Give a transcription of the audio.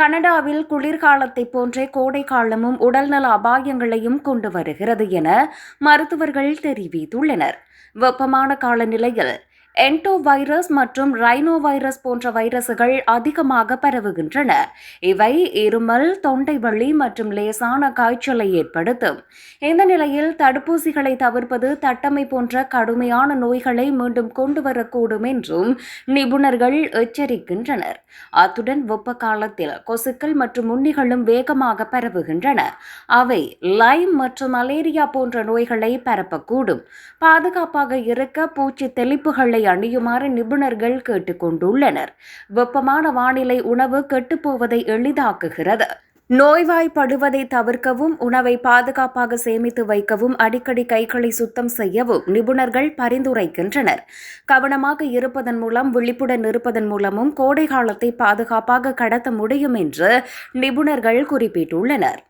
கனடாவில் குளிர்காலத்தை போன்றே கோடை காலமும் உடல்நல அபாயங்களையும் கொண்டு வருகிறது என மருத்துவர்கள் தெரிவித்துள்ளனர். வெப்பமான காலநிலையில் என்டோ வைரஸ் மற்றும் ரைனோ வைரஸ் போன்ற வைரசுகள் அதிகமாக பரவுகின்றன. இவை இருமல் தொண்டை வலி மற்றும் லேசான காய்ச்சலை ஏற்படுத்தும். இந்த நிலையில் தடுப்பூசிகளை தவிர்ப்பது தட்டமை போன்ற கடுமையான நோய்களை மீண்டும் கொண்டு வரக்கூடும் என்றும் நிபுணர்கள் எச்சரிக்கின்றனர். அத்துடன் வெப்ப காலத்தில் கொசுக்கள் மற்றும் உண்ணிகளும் வேகமாக பரவுகின்றன. அவை லைம் மற்றும் மலேரியா போன்ற நோய்களை பரப்பக்கூடும். பாதுகாப்பாக இருக்க பூச்சி தெளிப்புகளை அணியுமாறு நிபுணர்கள் கேட்டுக்கொண்டுள்ளனர். வெப்பமான வானிலை உணவு கெட்டுப்போவதை எளிதாக்குகிறது. நோய்வாய்ப்படுவதை தவிர்க்கவும் உணவை பாதுகாப்பாக சேமித்து வைக்கவும் அடிக்கடி கைகளை சுத்தம் செய்யவும் நிபுணர்கள் பரிந்துரைக்கின்றனர். கவனமாக இருப்பதன் மூலம் விழிப்புடன் இருப்பதன் மூலமும் கோடை காலத்தை பாதுகாப்பாக கடத்த முடியும் என்று நிபுணர்கள் குறிப்பிட்டுள்ளனர்.